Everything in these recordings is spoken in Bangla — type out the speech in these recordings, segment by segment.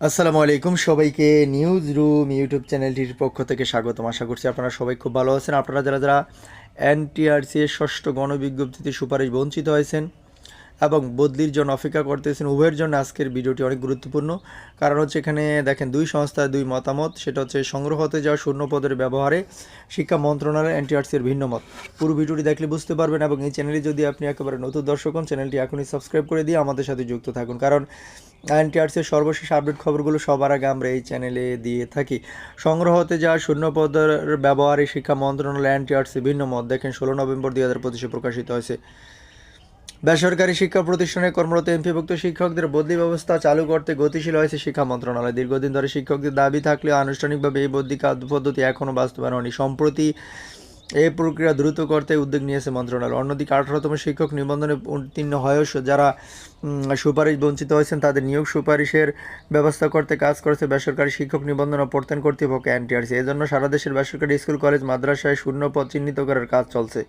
আসসালামু আলাইকুম সবাইকে নিউজ রুম ইউটিউব চ্যানেলটির পক্ষ থেকে স্বাগতম। আশা করছি আপনারা সবাই খুব ভালো আছেন। আপনারা যারা যারা এনটিআরসি এর ষষ্ঠ গণবিজ্ঞপ্তিতে সুপারিশ বঞ্চিত হয়েছেন এবং বদলির জন্য অপেক্ষা করতেছেন। উভয়ের জন্য আজকের ভিডিওটি অনেক গুরুত্বপূর্ণ। কারণ হচ্ছে এখানে দেখেন, দুই সংস্থার দুই মতামত। সেটা হচ্ছে সংগ্রহ হতে যাওয়া শূন্য পদের ব্যবহারে শিক্ষা মন্ত্রণালয় এনটিআরসি এর ভিন্ন মত। পুরো ভিডিওটি দেখলে বুঝতে পারবেন এবং এই চ্যানেলে যদি আপনি একেবারে নতুন দর্শক হন, চ্যানেলটি এখনই সাবস্ক্রাইব করে দিয়ে আমাদের সাথে যুক্ত থাকুন। কারণ এনটিআরসির সর্বশেষ আপডেট খবরগুলো সবার আগে আমরা এই চ্যানেলে দিয়ে থাকি। সংগ্রহ হতে যাওয়া শূন্য পদের ব্যবহারে শিক্ষা মন্ত্রণালয় এনটিআরসি ভিন্ন মত। দেখেন, ষোলো নভেম্বর দুই হাজার পঁচিশে প্রকাশিত হয়েছে। বেসরকারি শিক্ষা প্রতিষ্ঠানে কর্মরত এমপিভুক্ত শিক্ষকদের বদলি ব্যবস্থা চালু করতে গতিশীল হয়েছে শিক্ষা মন্ত্রণালয়। দীর্ঘদিন ধরে শিক্ষকদের দাবি থাকলেও আনুষ্ঠানিকভাবে এই বদলি পদ্ধতি এখনও বাস্তবায়ন হয়নি। সম্প্রতি এই প্রক্রিয়া দ্রুত করতে উদ্যোগ নিয়েছে মন্ত্রণালয়। অন্যদিকে আঠারোতম শিক্ষক নিবন্ধনে উত্তীর্ণ হয়েও যারা সুপারিশ বঞ্চিত হয়েছেন, তাদের নিয়োগ সুপারিশের ব্যবস্থা করতে কাজ করেছে বেসরকারি শিক্ষক নিবন্ধন ও প্রত্যয়ন কর্তৃপক্ষ এনটিআরসি। এজন্য সারা দেশের বেসরকারি স্কুল, কলেজ, মাদ্রাসায় শূন্য পদ চিহ্নিত করার কাজ চলছে।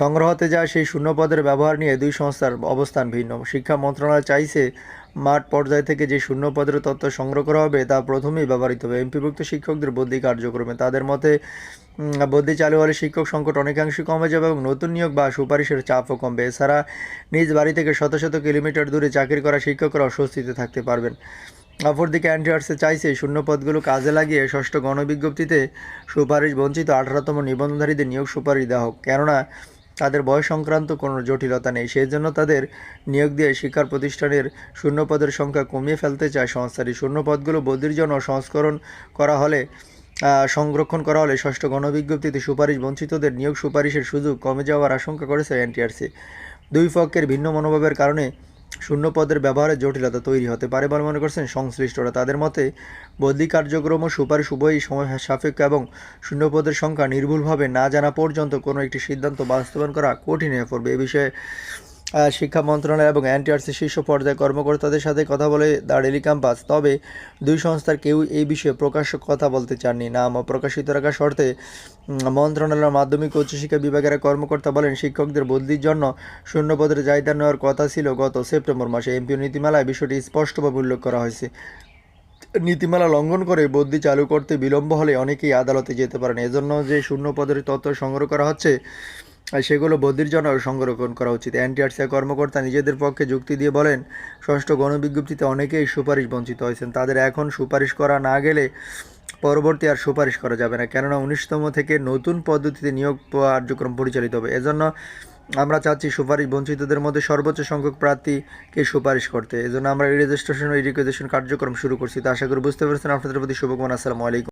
সংগ্রহ হতে যায় সেই শূন্য পদের ব্যবহার নিয়ে দুই সংস্থার অবস্থান ভিন্ন। শিক্ষা মন্ত্রণালয় চাইছে মাঠ পর্যায় থেকে যে শূন্যপদের তথ্য সংগ্রহ করা হবে, তা প্রথমেই ব্যবহৃত হবে। এমপিভুক্ত শিক্ষকদের বদলি কার্যক্রমে। তাদের মতে বদলি চালু হলে শিক্ষক সংকট অনেকাংশে কমে যাবে এবং নতুন নিয়োগ বা সুপারিশের চাপও কমবে। এছাড়া, নিজ বাড়ি থেকে শত শত কিলোমিটার দূরে চাকরি করা শিক্ষকরা অস্বস্তিতে থাকতে পারবেন। অপরদিকে অ্যান্টিআরসে চাইছে শূন্যপদগুলো কাজে লাগিয়ে ষষ্ঠ গণবিজ্ঞপ্তিতে সুপারিশ বঞ্চিত আঠারোতম নিবন্ধনধারীদের নিয়োগ সুপারিশ দেওয়া হোক। কেননা তাদের বয়স সংক্রান্ত কোনো জটিলতা নেই। সেই জন্য তাদের নিয়োগ দিয়ে শিক্ষা প্রতিষ্ঠানের শূন্যপদের সংখ্যা কমিয়ে ফেলতে চায় সংস্থাটি শূন্যপদগুলো বদির জন্য সংস্করণ করা হলে সংরক্ষণ করা হলে ষষ্ঠ গণবিজ্ঞপ্তিতে সুপারিশ বঞ্চিতদের নিয়োগ সুপারিশের সুযোগ কমে যাওয়ার আশঙ্কা করেছে এনটিআরসি। দুই পক্ষের ভিন্ন মনোভাবের কারণে শূন্য পদের ব্যবহারের জটিলতা তৈরি হতে পারে বলে মনে করছেন সংশ্লিষ্টরা। তাদের মতে, বদলি কার্যক্রম ও সুপারিশ উভয়ই সময় সাপেক্ষ এবং শূন্য পদের সংখ্যা নির্ভুলভাবে না জানা পর্যন্ত কোনো একটি সিদ্ধান্ত বাস্তবায়ন করা কঠিন হয়ে পড়বে। এ বিষয়ে শিক্ষা মন্ত্রণালয় এবং এনটিআরসি শীর্ষ পর্যায়ে কর্মকর্তাদের সাথে কথা বলে দ্য ডেলি ক্যাম্পাস তবে দুই সংস্থার কেউ এই বিষয়ে প্রকাশ্য কথা বলতে চাননি। নাম প্রকাশিত রাখার শর্তে মন্ত্রণালয়ের মাধ্যমিক উচ্চশিক্ষা বিভাগের কর্মকর্তা বলেন, শিক্ষকদের বদলির জন্য শূন্যপদের চাহিদা নেওয়ার কথা ছিল গত সেপ্টেম্বর মাসে। এমপিও নীতিমালায় বিষয়টি স্পষ্টভাবে উল্লেখ করা হয়েছে। নীতিমালা লঙ্ঘন করে বদলি চালু করতে বিলম্ব হলে অনেকেই আদালতে যেতে পারেন। এজন্য যে শূন্য পদের তথ্য সংগ্রহ করা হচ্ছে সেগুলো বদলির জন্য সংরক্ষণ করা উচিত। এনটিআরসি কর্মকর্তা নিজেদের পক্ষে যুক্তি দিয়ে বলেন, ষষ্ঠ গণবিজ্ঞপ্তিতে অনেকেই সুপারিশ বঞ্চিত হয়েছেন। তাদের এখন সুপারিশ করা না গেলে পরবর্তী আর সুপারিশ করা যাবে না। কেননা উনিশতম থেকে নতুন পদ্ধতিতে নিয়োগ কার্যক্রম পরিচালিত হবে। এজন্য আমরা চাচ্ছি সুপারিশ বঞ্চিতদের মধ্যে সর্বোচ্চ সংখ্যক প্রার্থীকে সুপারিশ করতে। এজন্য আমরা রেজিস্ট্রেশন ও রিকোয়েশন কার্যক্রম শুরু করছি। তো আশা করি বুঝতে পেরেছেন। আপনাদের প্রতি শুভকামনা। আসসালামু আলাইকুম।